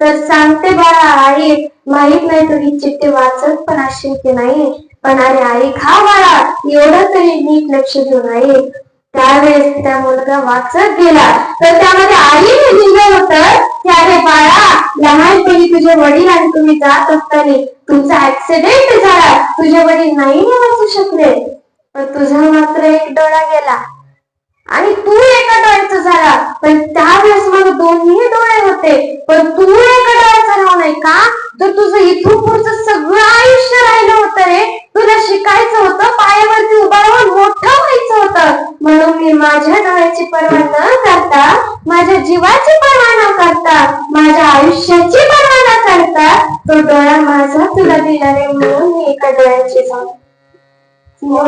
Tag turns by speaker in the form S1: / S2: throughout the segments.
S1: तर सांगते बाळा आई माहीत नाही तुझी चिठ्ठी वाचत पण असेल की नाही? पण अरे आई खा बाळा एवढं तरी नीट लक्ष देऊन आई त्यावेळेस त्या मुलगा वाचत गेला. तर त्यामध्ये आईने लिहिलं होतं की अरे बाळा लहानपणी तुझे वडील आणि तुम्ही जात असताना तुमचा ऍक्सिडेंट झाला. तुझे वडील नाही वाचू शकले. पण तुझा मात्र एक डोळा गेला. आणि तू एका डोळ्याचा तुझं इथून पुढचं सगळं आयुष्य राहिलं होतं रे. तुला शिकायचं होतं पायावरती उभा राहून मोठं व्हायचं होतं. म्हणून मी माझ्या डोळ्याची पर्वा न करता माझ्या जीवाची पर्वा न करता माझ्या आयुष्याची पर्वा न करता तो डोळा माझा तुला दिला रे म्हणून मी एका डोळ्याची झाली. हो.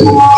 S1: हो.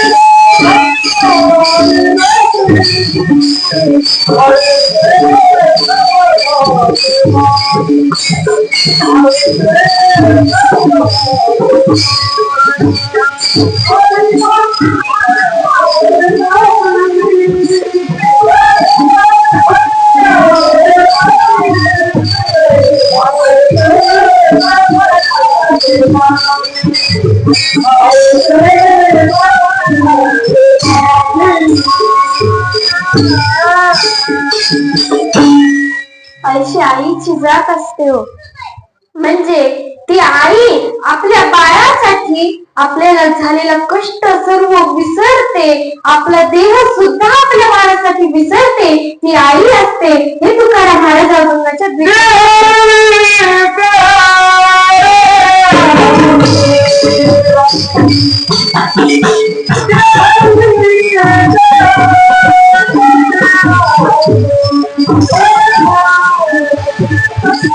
S1: Oh, अशी आईची जात असते हो. म्हणजे ती आई आपल्या बाळासाठी आपल्याला झालेला कष्ट सर्व विसरते. आपला देह सुद्धा आपल्या बाळासाठी विसरते. ती आई असते. हे तुकाराम
S2: महाराजांच्या Yeah.